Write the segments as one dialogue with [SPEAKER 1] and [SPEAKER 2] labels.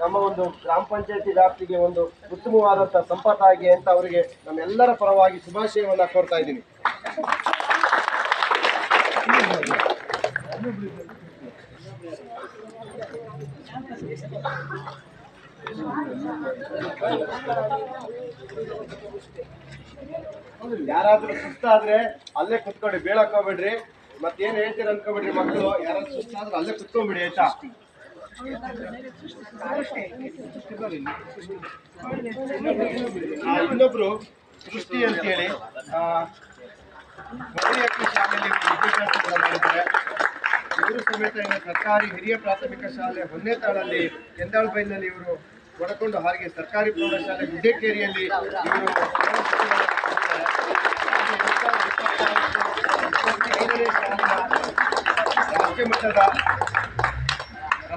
[SPEAKER 1] ನಮ್ಮ ಒಂದು ಗ್ರಾಮ ಪಂಚಾಯತಿ ವ್ಯಾಪ್ತಿಗೆ ಒಂದು ಉತ್ತಮವಾದಂತಹ ಸಂಪತ್ತಾಗಿ ಅಂತ ಅವರಿಗೆ ನಮ್ಮೆಲ್ಲರ ಪರವಾಗಿ ಶುಭಾಶಯವನ್ನ ಕೋರ್ತಾ ಇದ್ದೀನಿ. ಯಾರಾದ್ರೂ ಸುಸ್ತಾದ್ರೆ ಅಲ್ಲೇ ಕುತ್ಕೊಂಡು ಬೀಳಕೋಬೇಡ್ರಿ ಮತ್ತೇನು ಹೇಳ್ತೀರ ಅನ್ಕೋಬೇಡ್ರಿ ಮಕ್ಕಳು, ಯಾರಾದ್ರೂ ಸುಸ್ತಾದ್ರೆ ಅಲ್ಲೇ ಕುತ್ಕೊಂಡ್ಬಿಡಿ, ಆಯ್ತಾ? ಇನ್ನೊಬ್ರು ಸೃಷ್ಟಿ ಅಂತ ಹೇಳಿ ಗೌರಿ ಅಕ್ಕಿ ಶಾಲೆಯಲ್ಲಿ ಕೂಡ ಮಾಡಿದ್ದಾರೆ. ಇವರು ಸಮೇತ ಸರ್ಕಾರಿ ಹಿರಿಯ ಪ್ರಾಥಮಿಕ ಶಾಲೆ ಹೊನ್ನೆತಾಳಲ್ಲಿ ಎಂದಾಳ್ಬೈನಲ್ಲಿ ಇವರು ಒಡಕೊಂಡು ಹಾಗೆ ಸರ್ಕಾರಿ ಪ್ರೌಢಶಾಲೆ ಗುಡ್ಡೇಕೇರಿಯಲ್ಲಿ ಇವರು ರಾಜ್ಯ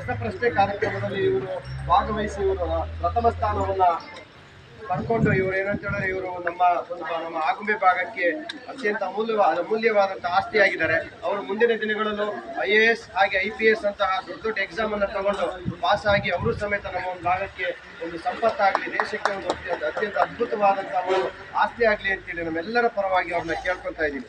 [SPEAKER 1] ರಸಪ್ರಶ್ನೆ ಕಾರ್ಯಕ್ರಮದಲ್ಲಿ ಇವರು ಭಾಗವಹಿಸಿ ಇವರು ಪ್ರಥಮ ಸ್ಥಾನವನ್ನ ಪಡ್ಕೊಂಡು ಇವರು ಏನಂತ ಹೇಳಿದ್ರೆ ಇವರು ನಮ್ಮ ನಮ್ಮ ಆಗುಂಬೆ ಭಾಗಕ್ಕೆ ಅತ್ಯಂತ ಅಮೂಲ್ಯವಾದ ಅಮೂಲ್ಯವಾದಂತಹ ಆಸ್ತಿಯಾಗಿದ್ದಾರೆ. ಅವರು ಮುಂದಿನ ದಿನಗಳಲ್ಲೂ ಐ ಎ ಎಸ್ ಹಾಗೆ ಐ ಪಿ ಎಸ್ ಅಂತಹ ದೊಡ್ಡ ದೊಡ್ಡ ಎಕ್ಸಾಮ್ ಅನ್ನು ತಗೊಂಡು ಪಾಸ್ ಆಗಿ ಅವರು ಸಮೇತ ನಮ್ಮ ಒಂದು ಭಾಗಕ್ಕೆ ಒಂದು ಸಂಪತ್ತಾಗಲಿ, ದೇಶಕ್ಕೆ ಒಂದು ಅತ್ಯಂತ ಅತ್ಯಂತ ಅದ್ಭುತವಾದಂತಹ ಒಂದು ಆಸ್ತಿ ಆಗಲಿ ಅಂತೇಳಿ ನಮ್ಮೆಲ್ಲರ ಪರವಾಗಿ ಅವ್ರನ್ನ ಕೇಳ್ಕೊತಾ ಇದ್ದೀನಿ.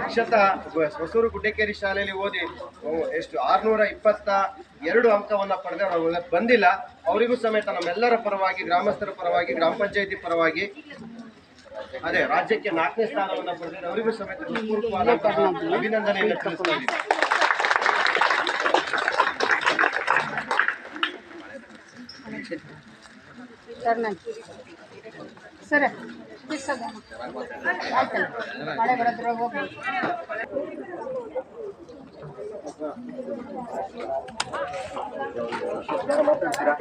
[SPEAKER 1] ಅಕ್ಷತಾ ಹೊಸೂರು ಗುಡ್ಡೇಕೇರಿ ಶಾಲೆಯಲ್ಲಿ ಓದಿ ಎಷ್ಟು, ಆರ್ನೂರ ಇಪ್ಪತ್ತ ಎರಡು ಅಂಕವನ್ನ ಪಡೆದ ಬಂದಿಲ್ಲ. ಅವರಿಗೂ ಸಮೇತ ನಮ್ಮೆಲ್ಲರ ಪರವಾಗಿ, ಗ್ರಾಮಸ್ಥರ ಪರವಾಗಿ, ಗ್ರಾಮ ಪಂಚಾಯತಿ ಪರವಾಗಿ, ಅದೇ ರಾಜ್ಯಕ್ಕೆ ನಾಲ್ಕನೇ ಸ್ಥಾನವನ್ನ ಪಡೆದಿದ್ದಾರೆ ಅವರಿಗೂ ಸಮೇತ ಅಭಿನಂದನೆಯನ್ನು ತಿಳಿಸ್ತಾ
[SPEAKER 2] ಸರ್ ಸರಿ. ಬಿಡ್ಸೋದ ಆಯ್ತಲ್ಲ ಮಳೆ ಹೋಗ್ಬೋದು
[SPEAKER 1] ಮಾತಾಡ್ತೀರಾ